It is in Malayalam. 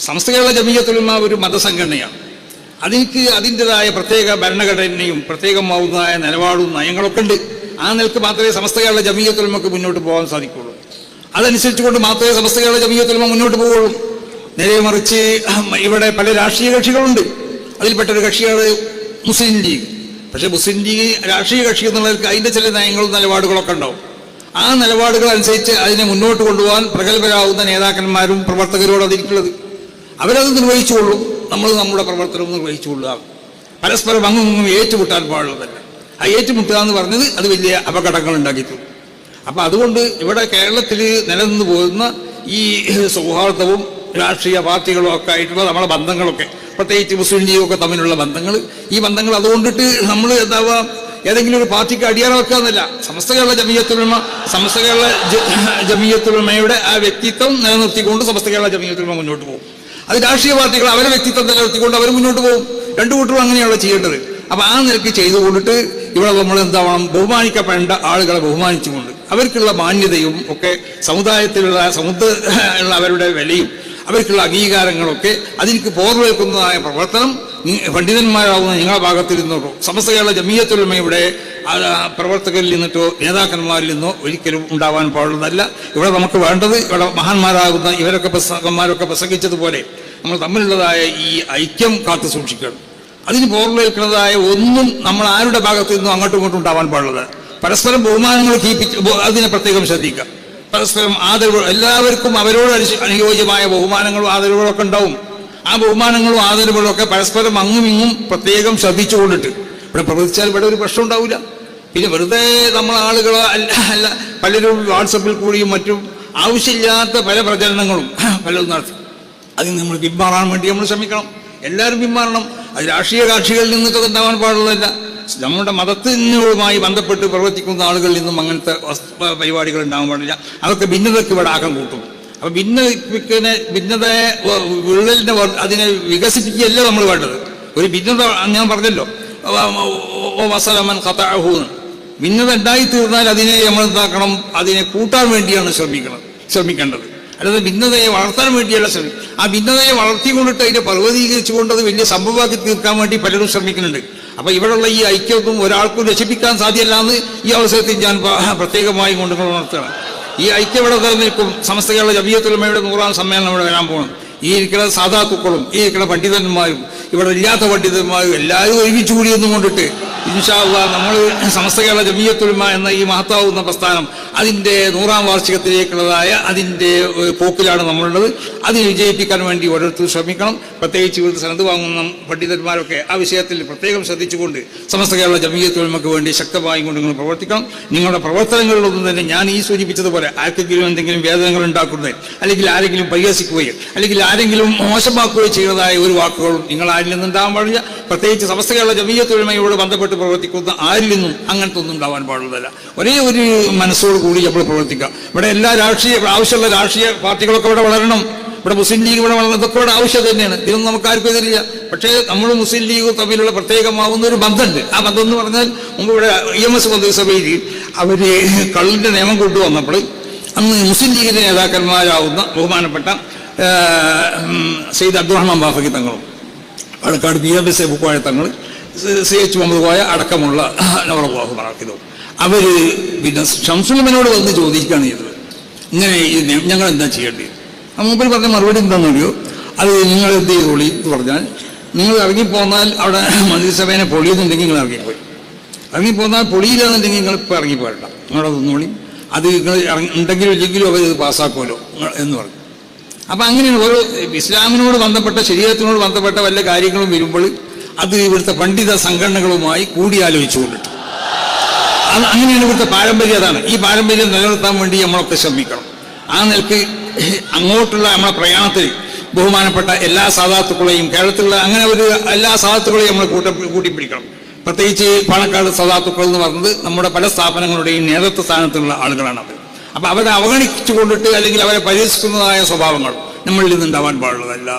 സമസ്ത കേരള ജമീയത്തുലമ ഒരു മതസംഘടനയാണ്. അതിന് അതിന്റെതായ പ്രത്യേക ഭരണഘടനയും പ്രത്യേകമാവുന്നതായ നിലപാടും നയങ്ങളൊക്കെ ഉണ്ട്. ആ നിലയ്ക്ക് മാത്രമേ സമസ്ത കേരള ജമീയത്തുലമക്ക് മുന്നോട്ട് പോകാൻ സാധിക്കുള്ളൂ. അതനുസരിച്ചുകൊണ്ട് മാത്രമേ സമസ്ത കേരള ജമീയത്തുലമ മുന്നോട്ട് പോവുള്ളൂ. നേരെ മറിച്ച് ഇവിടെ പല രാഷ്ട്രീയ കക്ഷികളുണ്ട്. അതിൽപ്പെട്ട ഒരു കക്ഷിയാണ് മുസ്ലിം ലീഗ്. പക്ഷേ മുസ്ലിം ലീഗ് രാഷ്ട്രീയ കക്ഷി എന്നുള്ളവർക്ക് അതിന്റെ ചില നയങ്ങളും നിലപാടുകളൊക്കെ ഉണ്ടാവും. ആ നിലപാടുകൾ അനുസരിച്ച് അതിനെ മുന്നോട്ട് കൊണ്ടുപോകാൻ പ്രഗത്ഭരാകുന്ന നേതാക്കന്മാരും പ്രവർത്തകരോട് അതിരിക്കുന്നത് അവരത് നിർവഹിച്ചുകൊള്ളും. നമ്മൾ നമ്മുടെ പ്രവർത്തനവും നിർവഹിച്ചുകൊള്ളുക. പരസ്പരം അങ്ങും ഏറ്റുമുട്ടാൻ പാടുള്ളതല്ല. ആ ഏറ്റുമുട്ടുക എന്ന് പറഞ്ഞത് അത് വലിയ അപകടങ്ങൾ ഉണ്ടാക്കിയിട്ടു അപ്പം അതുകൊണ്ട് ഇവിടെ കേരളത്തിൽ നിലനിന്ന് പോകുന്ന ഈ സൗഹാർദ്ദവും രാഷ്ട്രീയ പാർട്ടികളും ഒക്കെ ആയിട്ടുള്ള നമ്മുടെ ബന്ധങ്ങളൊക്കെ പ്രത്യേകിച്ച് മുസ്ലിം ലീഗൊക്കെ തമ്മിലുള്ള ബന്ധങ്ങൾ ഈ ബന്ധങ്ങൾ അതുകൊണ്ടിട്ട് നമ്മൾ എന്താവാ ഏതെങ്കിലും ഒരു പാർട്ടിക്ക് അടിയറ വെക്കാന്നല്ല സമസ്ത കേരള ജമീയത്തുലമ സമസ്ത കേരള ജമീയത്തുലമയുടെ ആ വ്യക്തിത്വം നിലനിർത്തിക്കൊണ്ട് സമസ്ത കേരള ജമീയത്തുലമ മുന്നോട്ട് പോകും. അത് രാഷ്ട്രീയ പാർട്ടികൾ അവരെ വ്യക്തിത്വം നിലനിർത്തിക്കൊണ്ട് അവർ മുന്നോട്ട് പോകും. രണ്ടു കൂട്ടരും അങ്ങനെയുള്ള ചെയ്യേണ്ടത്. അപ്പൊ ആ നിലയ്ക്ക് ചെയ്തുകൊണ്ടിട്ട് ഇവിടെ നമ്മൾ എന്താവണം? ബഹുമാനിക്കപ്പെടേണ്ട ആളുകളെ ബഹുമാനിച്ചുകൊണ്ട് അവർക്കുള്ള മാന്യതയും ഒക്കെ സമുദായത്തിലുള്ള സമുദ്ര ഉള്ള അവരുടെ വിലയും അവർക്കുള്ള അംഗീകാരങ്ങളൊക്കെ അതിലേക്ക് പോർവേൽക്കുന്നതായ പ്രവർത്തനം പണ്ഡിതന്മാരാകുന്ന നിങ്ങളുടെ ഭാഗത്തിൽ നിന്നോ സമസ്ത കേരള ജമീയത്തുലമയുടെ പ്രവർത്തകരിൽ നിന്നിട്ടോ നേതാക്കന്മാരിൽ നിന്നോ ഒരിക്കലും ഉണ്ടാവാൻ പാടുന്നതല്ല ഇവിടെ നമുക്ക് വേണ്ടത് ഇവിടെ മഹാന്മാരാകുന്ന ഇവരൊക്കെ പ്രസംഗന്മാരൊക്കെ പ്രസംഗിച്ചതുപോലെ നമ്മൾ തമ്മിലുള്ളതായ ഈ ഐക്യം കാത്തു സൂക്ഷിക്കണം. അതിന് പോർവേൽക്കുന്നതായ ഒന്നും നമ്മൾ ആരുടെ ഭാഗത്തു നിന്നും അങ്ങോട്ടും ഇങ്ങോട്ടും ഉണ്ടാവാൻ പാടുള്ളത് പരസ്പരം ബഹുമാനങ്ങൾ കീപ്പിച്ച് അതിനെ പ്രത്യേകം ശ്രദ്ധിക്കുക പരസ്പരം ആദരവ് എല്ലാവർക്കും അവരോട് അനുയോജ്യമായ ബഹുമാനങ്ങളും ആദരവുകളൊക്കെ ഉണ്ടാവും. ആ ബഹുമാനങ്ങളും ആദരവുകളും ഒക്കെ പരസ്പരം അങ്ങും ഇങ്ങും പ്രത്യേകം ശ്രദ്ധിച്ചുകൊണ്ടിട്ട്. ഇവിടെ പ്രവർത്തിച്ചാൽ ഇവിടെ ഒരു പ്രശ്നം ഉണ്ടാവില്ല പിന്നെ വെറുതെ നമ്മൾ ആളുകൾ അല്ല അല്ല പലരും വാട്സപ്പിൽ കൂടിയും മറ്റും ആവശ്യമില്ലാത്ത പല പ്രചരണങ്ങളും പലതും നടത്തി. അതിൽ നമ്മൾ പിന്മാറാൻ വേണ്ടി നമ്മൾ ശ്രമിക്കണം. എല്ലാവരും പിന്മാറണം. അത് രാഷ്ട്രീയ കക്ഷികളിൽ നിന്നൊക്കെ ഉണ്ടാവാൻ പാടുള്ളതല്ല. നമ്മുടെ മതത്തിനുമായി ബന്ധപ്പെട്ട് പ്രവർത്തിക്കുന്ന ആളുകളിൽ നിന്നും അങ്ങനത്തെ പരിപാടികൾ ഉണ്ടാകാൻ പാടില്ല. അതൊക്കെ ഭിന്നതയ്ക്ക് ഇവിടെ ആക്കം കൂട്ടും. അപ്പൊ ഭിന്നതയ്ക്ക് ഭിന്നതയെ വിള്ളലിന്റെ അതിനെ വികസിപ്പിക്കുകയല്ല നമ്മൾ വേണ്ടത്. ഒരു ഭിന്നത ഞാൻ പറഞ്ഞല്ലോ. വസലമൻ കഥാഹൂന്ന് ഭിന്നത ഉണ്ടായി തീർന്നാൽ അതിനെ നമ്മൾ എന്താക്കണം? അതിനെ കൂട്ടാൻ വേണ്ടിയാണ് ശ്രമിക്കണം ശ്രമിക്കേണ്ടത്. അല്ലാതെ ഭിന്നതയെ വളർത്താൻ വേണ്ടിയല്ല ശ്രമിക്കും ആ ഭിന്നതയെ വളർത്തിക്കൊണ്ടിട്ട് അതിനെ പർവതീകരിച്ചുകൊണ്ട് അത് വലിയ സംഭവമാക്കി തീർക്കാൻ വേണ്ടി പലരും ശ്രമിക്കുന്നുണ്ട്. അപ്പൊ ഇവിടെയുള്ള ഈ ഐക്യമൊന്നും ഒരാൾക്കും രക്ഷിപ്പിക്കാൻ സാധ്യമല്ല എന്ന് ഈ അവസരത്തിൽ ഞാൻ പ്രത്യേകമായി കൊണ്ട് ഉണർത്തുകയാണ്. ഈ ഐക്യം ഇവിടെ നിലനിൽക്കും? സമസ്ത കേരള ജബിയത്തുലമയുടെ നൂറാം സമ്മേളനം ഇവിടെ വരാൻ പോകണം ഈ ഇരിക്കുന്ന സാധാത്തുക്കളും ഈ ഇരിക്കുന്ന പണ്ഡിതന്മാരും ഇവിടെ ഇല്ലാത്ത പണ്ഡിതന്മാരും എല്ലാവരും ഒരുമിച്ച് കൂടി ഒന്നും കൊണ്ടിട്ട് ഇൻഷാല്ല നമ്മൾ സമസ്ത കേരള ജമീയത്തുൽമ എന്ന ഈ മഹത്താവുന്ന പ്രസ്ഥാനം അതിന്റെ നൂറാം വാർഷികത്തിലേക്കുള്ളതായ അതിന്റെ പോക്കിലാണ് നമ്മളുള്ളത്. അത് വിജയിപ്പിക്കാൻ വേണ്ടി ഓരോരുത്തർ ശ്രമിക്കണം. പ്രത്യേകിച്ച് ഇവിടുത്തെ സനത് വാങ്ങുന്ന പണ്ഡിതന്മാരൊക്കെ ആ വിഷയത്തിൽ പ്രത്യേകം ശ്രദ്ധിച്ചുകൊണ്ട് സമസ്ത കേരള ജമീയത്തൊഴിമക്ക് വേണ്ടി ശക്തമായി കൊണ്ട് നിങ്ങൾ പ്രവർത്തിക്കണം. നിങ്ങളുടെ പ്രവർത്തനങ്ങളിലൊന്നും തന്നെ ഞാൻ ഈ സൂചിപ്പിച്ചതുപോലെ ആർക്കെങ്കിലും എന്തെങ്കിലും വേദനകൾ ഉണ്ടാക്കുന്നത് അല്ലെങ്കിൽ ആരെങ്കിലും പരിഹസിക്കുകയോ അല്ലെങ്കിൽ ആരെങ്കിലും മോശമാക്കുകയോ ചെയ്യുന്നതായ ഒരു വാക്കുകളും നിങ്ങൾ ആരിൽ നിന്നുണ്ടാകാൻ പാടില്ല പ്രത്യേകിച്ച് സമസ്ത കേരള ജമീയത്തൊഴിമയോട് ബന്ധപ്പെട്ട് പ്രവർത്തിക്കുന്ന ആരിൽ നിന്നും അങ്ങനത്തെ ഒന്നും ഉണ്ടാവാൻ പാടുള്ളതല്ല. ഒരേ ഒരു മനസ്സോട് കൂടി നമ്മൾ പ്രവർത്തിക്കുക. ഇവിടെ എല്ലാ രാഷ്ട്രീയ ആവശ്യമുള്ള രാഷ്ട്രീയ പാർട്ടികളൊക്കെ ഇവിടെ വളരണം. ഇവിടെ മുസ്ലിം ലീഗ് ഇവിടെ വളരണം. ഇതൊക്കെ ഇവിടെ ആവശ്യം തന്നെയാണ്. ഇതൊന്നും നമുക്ക് ആർക്കും എതിരില്ല. പക്ഷേ നമ്മൾ മുസ്ലിം ലീഗ് തമ്മിലുള്ള പ്രത്യേകമാവുന്ന ഒരു ബന്ധമുണ്ട്. ആ ബന്ധം എന്ന് പറഞ്ഞാൽ മുമ്പ് ഇവിടെ ഇ എം എസ് മന്ത്രിസഭയിൽ അവർ കള്ളിന്റെ നിയമം കൊണ്ടുവന്നപ്പോൾ അന്ന് മുസ്ലിം ലീഗിന്റെ നേതാക്കന്മാരാവുന്ന ബഹുമാനപ്പെട്ട സെയ്ദ് അബ്ദുറഹ്മാൻ ബാഫക്കി തങ്ങളും Palakkad B M S A Pookoya Thangal C H Muhammad Koya അടക്കമുള്ള നവറബാഹു അവർ പിന്നെ ഷംസുലമനോട് വന്ന് ചോദിക്കുകയാണ് ചെയ്തത്. ഇങ്ങനെ ഞങ്ങൾ എന്താ ചെയ്യേണ്ടത്? ആ മുമ്പിൽ പറഞ്ഞ മറുപടി എന്താണെന്നറിയോ അത് നിങ്ങൾ എന്ത് ചെയ്തോളി എന്ന് പറഞ്ഞാൽ നിങ്ങൾ ഇറങ്ങിപ്പോന്നാൽ അവിടെ മന്ത്രിസഭേനെ പൊളിയുന്നുണ്ടെങ്കിൽ നിങ്ങൾ ഇറങ്ങിപ്പോയി. ഇറങ്ങിപ്പോന്നാൽ പൊളിയില്ലാന്നുണ്ടെങ്കിൽ നിങ്ങൾ ഇപ്പോൾ ഇറങ്ങിപ്പോരണ്ട. നിങ്ങളത് ഒന്നുകൂടി അത് നിങ്ങൾ ഇറങ്ങി ഉണ്ടെങ്കിലും ഇല്ലെങ്കിലും അവർ ഇത് പാസ്സാക്കുമല്ലോ എന്ന് പറഞ്ഞു. അപ്പൊ അങ്ങനെയാണ് ഓരോ ഇസ്ലാമിനോട് ബന്ധപ്പെട്ട ശരീരത്തിനോട് ബന്ധപ്പെട്ട വല്ല കാര്യങ്ങളും വരുമ്പോൾ അത് ഇവിടുത്തെ പണ്ഡിത സംഘടനകളുമായി കൂടിയാലോചിച്ചു കൊണ്ടിട്ട് അത് അങ്ങനെയാണ് ഇവിടുത്തെ പാരമ്പര്യം അതാണ്. ഈ പാരമ്പര്യം നിലനിർത്താൻ വേണ്ടി നമ്മളൊക്കെ ശ്രമിക്കണം. ആ നിലയ്ക്ക് അങ്ങോട്ടുള്ള നമ്മളെ പ്രയാണത്തിൽ ബഹുമാനപ്പെട്ട എല്ലാ സാധാത്തുക്കളെയും കേരളത്തിലുള്ള അങ്ങനെ ഒരു എല്ലാ സാധാത്തുക്കളെയും നമ്മൾ കൂട്ട കൂട്ടിപ്പിടിക്കണം. പ്രത്യേകിച്ച് പാണക്കാട് സാധാത്തുക്കൾ എന്ന് പറയുന്നത് നമ്മുടെ പല സ്ഥാപനങ്ങളുടെയും നേതൃത്വ സ്ഥാനത്തുള്ള ആളുകളാണ് അവർ അപ്പൊ അവരെ അവഗണിച്ചു കൊണ്ടിട്ട് അല്ലെങ്കിൽ അവരെ പരിഹസിക്കുന്നതായ സ്വഭാവങ്ങൾ നമ്മളിൽ നിന്നുണ്ടാവാൻ പാടുള്ളതല്ല.